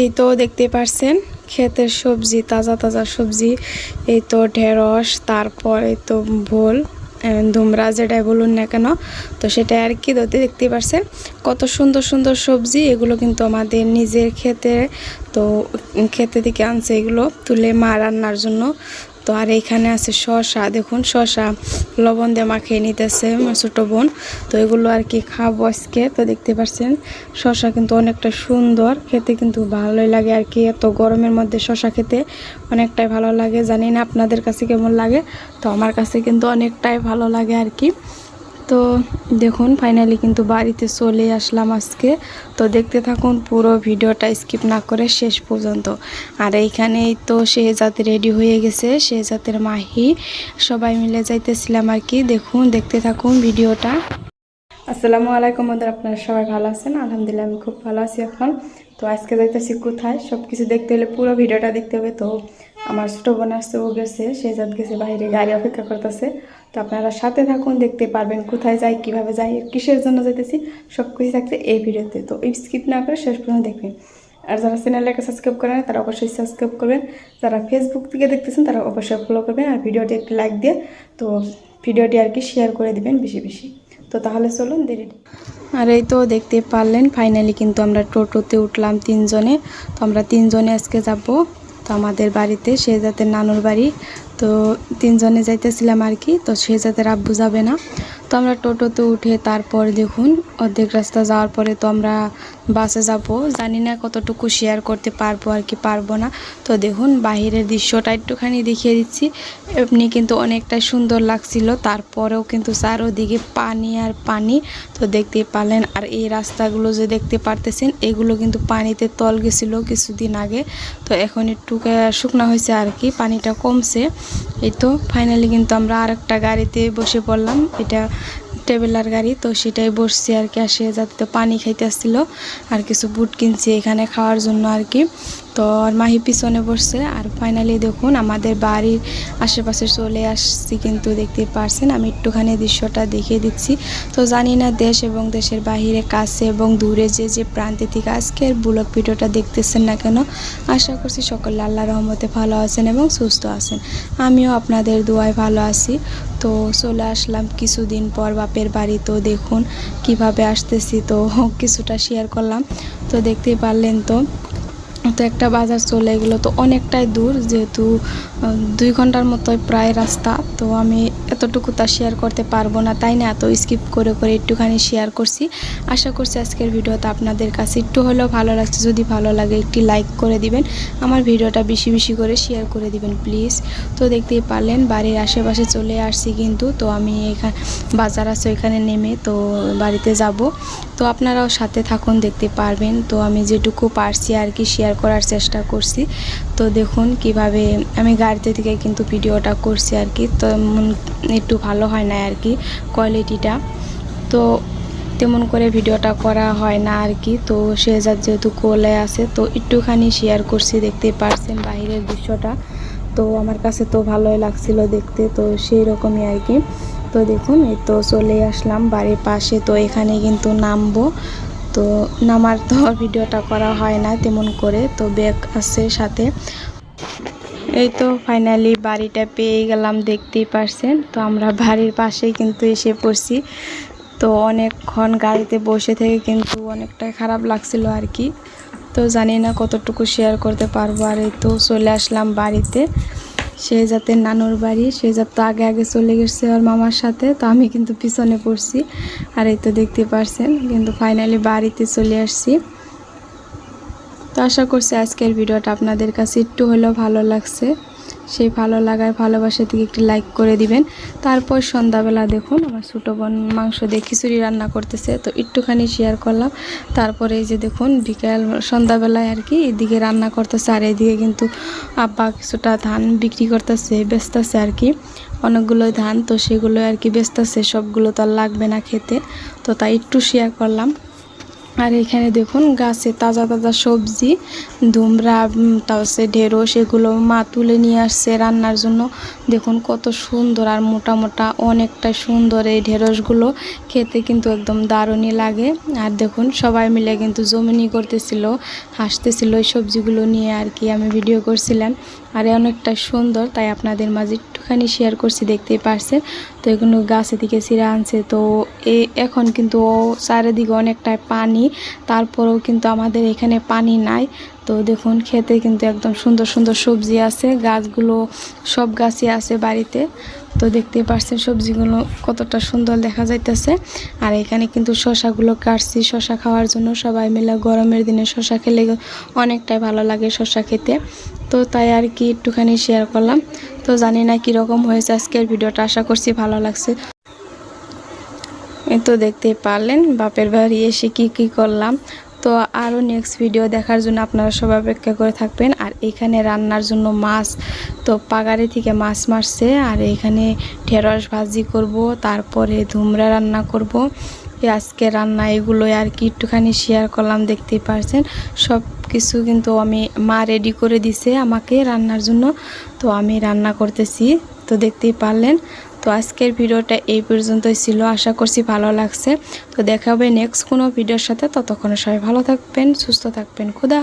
এই তো দেখতে পারছেন, ক্ষেতের সবজি, তাজা তাজা সবজি, এই তো ঢেঁড়স, তারপর এই তো ভোল ধুমরা যেটাই বলুন না কেন, তো সেটা আর কি ধরতে দেখতে পারছেন। কত সুন্দর সুন্দর সবজি, এগুলো কিন্তু আমাদের নিজের ক্ষেতে, তো ক্ষেতে থেকে আনছে এগুলো তুলে মা রান্নার জন্য। তো আর এইখানে আছে শশা দেখুন শশা লবণ দিয়ে মাখিয়ে নিতেছে আমার ছোটো বোন। তো এগুলো আর কি খাব আজকে, তো দেখতে পাচ্ছেন শশা কিন্তু অনেকটা সুন্দর, খেতে কিন্তু ভালোই লাগে আর কি। এত গরমের মধ্যে শশা খেতে অনেকটাই ভালো লাগে, জানি না আপনাদের কাছে কেমন লাগে, তো আমার কাছে কিন্তু অনেকটাই ভালো লাগে আর কি। তো দেখুন ফাইনালি কিন্তু বাড়িতে চলে আসলাম আজকে। তো দেখতে থাকুন, পুরো ভিডিওটা স্কিপ না করে শেষ পর্যন্ত। আর এইখানেই তো শেহজাদ রেডি হয়ে গেছে, শেহজাদের মাহি। সবাই মিলে যাইতেছিলাম আর কি। দেখুন, দেখতে থাকুন ভিডিওটা। আসসালামু আলাইকুম বন্ধুরা, আপনারা সবাই ভালো আছেন? আলহামদুলিল্লাহ, আমি খুব ভালো আছি এখন। তো আজকে যাইতেছি কোথায়? সব কিছু দেখতে হলে পুরো ভিডিওটা দেখতে হবে। তো আমার ছোটো বোন আসছে, ও গেছে, সে যাত গেছে, বাইরে গাড়ি অপেক্ষা করতেছে। তো আপনারা সাথে থাকুন, দেখতে পারবেন কোথায় যাই, কীভাবে যাই, কিসের জন্য যাইতেছি সব কিছু থাকছে এই ভিডিওতে। তো এই স্কিপ না করে শেষ পর্যন্ত দেখবেন। আর যারা চ্যানেলটাকে সাবস্ক্রাইব করেন তারা অবশ্যই সাবস্ক্রাইব করবেন। যারা ফেসবুক থেকে দেখতেছেন, তারা অবশ্যই ফলো করবেন আর ভিডিওটি একটি লাইক দিয়ে, তো ভিডিওটি আর কি শেয়ার করে দিবেন বেশি বেশি। তো তাহলে চলুন, দেরি আর এই তো দেখতে পারলেন ফাইনালি কিন্তু আমরা টোটোতে উঠলাম তিনজনে। তো আমরা তিনজনে আজকে যাব তো আমাদের বাড়িতে জাতের নানুর বাড়ি। তো তিনজনে যাইতেছিলাম আর কি, তো যাতে আব্বু যাবে না। তো আমরা টোটোতে উঠে তারপর দেখুন অর্ধেক রাস্তা যাওয়ার পরে তো আমরা বাসে যাব। জানি না কতটুকু শেয়ার করতে পারব আর কি পারব না। তো দেখুন বাহিরের দৃশ্যটা একটুখানি দেখিয়ে দিচ্ছি। এমনি কিন্তু অনেকটা সুন্দর লাগছিল। তারপরেও কিন্তু চারোদিকে পানি আর পানি। তো দেখতে পারলেন আর এই রাস্তাগুলো যে দেখতে পারতেছেন, এগুলো কিন্তু পানিতে তল গেছিল কিছুদিন আগে। তো এখন একটু শুকনো হয়েছে আর কি, পানিটা কমছে। এই তো ফাইনালি কিন্তু আমরা আরেকটা গাড়িতে বসে পড়লাম। এটা ট্রেভেলার গাড়ি, তো সেটাই বসছি আর কি। আসে যাতে পানি খাইতে আসছিল, আর কিছু বুট কিনছি এখানে খাওয়ার জন্য আর কি। তো আর মাহি পিছনে বসছে। আর ফাইনালি দেখুন আমাদের বাড়ির আশেপাশে চলে আসছি কিন্তু দেখতে পারছেন, আমি একটুখানি দৃশ্যটা দেখিয়ে দিচ্ছি। তো জানি না দেশ এবং দেশের বাহিরে, কাছে এবং দূরে যে যে প্রান্তে থেকে আজকের ব্লগ ভিডিওটা দেখতেছেন না কেন, আশা করছি সকলে আল্লাহ রহমতে ভালো আছেন এবং সুস্থ আছেন। আমিও আপনাদের দোয়ায় ভালো আছি। তো চলে আসলাম কিছুদিন পর বাপের বাড়ি। তো দেখুন কীভাবে আসতেছি, তো কিছুটা শেয়ার করলাম। তো দেখতেই পারলেন তো তো একটা বাজার চলে গেলো, তো অনেকটাই দূর যেহেতু দুই ঘণ্টার মতোই প্রায় রাস্তা, তো আমি এতটুকু তা শেয়ার করতে পারব না, তাই না? তো স্কিপ করে করে একটুখানি শেয়ার করছি। আশা করছি আজকের ভিডিওটা আপনাদের কাছে একটু হলেও ভালো লাগছে, যদি ভালো লাগে একটি লাইক করে দিবেন, আমার ভিডিওটা বেশি বেশি করে শেয়ার করে দিবেন প্লিজ তো দেখতেই পারলেন, বাড়ির আশেপাশে চলে আসছি কিন্তু, তো আমি এখানে বাজার আছে ওইখানে নেমে, তো বাড়িতে যাব। তো আপনারাও সাথে থাকুন, দেখতে পারবেন, তো আমি যেটুকু পারছি আর কি শেয়ার করার চেষ্টা করছি। তো দেখুন কীভাবে আমি গাড়িতে থেকে কিন্তু ভিডিওটা করছি আর কি। তো একটু ভালো হয় না আর কি কোয়ালিটিটা তো তেমন করে ভিডিওটা করা হয় না আর কি। তো সে যার যেহেতু কোলে আছে, তো একটুখানি শেয়ার করছি দেখতে পারছেন বাইরের দৃশ্যটা। তো আমার কাছে তো ভালোই লাগছিল দেখতে, তো সেই রকমই আর কি। তো দেখুন এই তো চলে আসলাম বাড়ির পাশে। তো এখানে কিন্তু নামবো। তো নামার তো ভিডিওটা করা হয় না তেমন করে, তো ব্যাগ আছে সাথে। এই তো ফাইনালি বাড়িটা পেয়ে গেলাম, দেখতেই পারছেন। তো আমরা বাড়ির পাশেই কিন্তু এসে পড়ছি। তো অনেকক্ষণ গাড়িতে বসে থেকে কিন্তু অনেকটাই খারাপ লাগছিল আর কি। তো জানি না কতটুকু শেয়ার করতে পারব। আর এই তো চলে আসলাম বাড়িতে। সে যাতে নানুর বাড়ি, সে তো আগে আগে চলে গেছে ওর মামার সাথে, তো আমি কিন্তু পিছনে পড়ছি। আর এই তো দেখতে পারছেন, কিন্তু ফাইনালি বাড়িতে চলে আসছি। তো আশা করছি আজকের ভিডিওটা আপনাদের কাছে একটু হলেও ভালো লাগছে। সেই ভালো লাগার ভালোবাসা থেকে একটি লাইক করে দিবেন। তারপর সন্ধ্যাবেলা দেখুন, আমার ছোটো বোন মাংস দিয়ে খিচুড়ি রান্না করতেছে। তো একটুখানি শেয়ার করলাম। তারপরে এই যে দেখুন, বিকেল, সন্ধ্যাবেলায় আর কি এদিকে রান্না করতেছে, আর এদিকে কিন্তু আব্বা কিছুটা ধান বিক্রি করতেছে, বেচতেছে আর কি। অনেকগুলোই ধান, তো সেগুলো আর কি বেচতেছে। সবগুলো তো আর লাগবে না খেতে। তো তাই একটু শেয়ার করলাম। আর এখানে দেখুন গাছে তাজা তাজা সবজি উম, তারপরে ঢেঁড়স এগুলো মা তুলে নিয়ে আসছে রান্নার জন্য। দেখুন কত সুন্দর আর মোটা মোটা অনেকটা সুন্দর এই ঢেঁড়সগুলো। খেতে কিন্তু একদম দারুণই লাগে। আর দেখুন সবাই মিলে কিন্তু জমিনি করতেছিল হাসতেছিল এই সবজিগুলো নিয়ে আর কি আমি ভিডিও করছিলাম। আর অনেকটা সুন্দর, তাই আপনাদের মাঝে একটুখানি শেয়ার করছি, দেখতেই পারছেন। তো এগুলো গাছে থেকে ছিঁড়ে আনছে, তো এখন কিন্তু চারিদিকে অনেকটাই পানি, তারপরেও কিন্তু আমাদের এখানে পানি নাই। তো দেখুন, খেতে কিন্তু একদম সুন্দর সুন্দর সবজি আছে, গাছগুলো সব গাছই আছে বাড়িতে। তো দেখতেই পারছেন সবজিগুলো কতটা সুন্দর দেখা যাইতেছে। আর এখানে কিন্তু শশাগুলো কাটছি, শশা খাওয়ার জন্য সবাই মিলে গরমের দিনে শশা খেলে অনেকটাই ভালো লাগে শশা খেতে। তো তাই আর কি একটুখানি শেয়ার করলাম। তো জানি না কীরকম হয়েছে আজকের ভিডিওটা, আশা করছি ভালো লাগছে। তো দেখতেই পারলেন, বাপের বাড়ি এসে কি কি করলাম। তো আরও নেক্সট ভিডিও দেখার জন্য আপনারা সবাই অপেক্ষা করে থাকবেন। আর এখানে রান্নার জন্য মাছ, তো পাগারি থেকে মাছ মারছে। আর এখানে ঢেঁড়স ভাজি করব, তারপরে ধুমরা রান্না করব। আজকে রান্না এগুলো আর কি একটুখানি শেয়ার করলাম, দেখতেই পারছেন। সব কিছু কিন্তু আমি মা রেডি করে দিছে আমাকে রান্নার জন্য। তো আমি রান্না করতেছি, তো দেখতেই পারলেন। তো আজকের ভিডিওটা এই পর্যন্তই ছিল, আশা করছি ভালো লাগছে। তো দেখা হবে নেক্সট কোনো ভিডিওর সাথে, ততক্ষণ সবাই ভালো থাকবেন, সুস্থ থাকবেন, খুদা।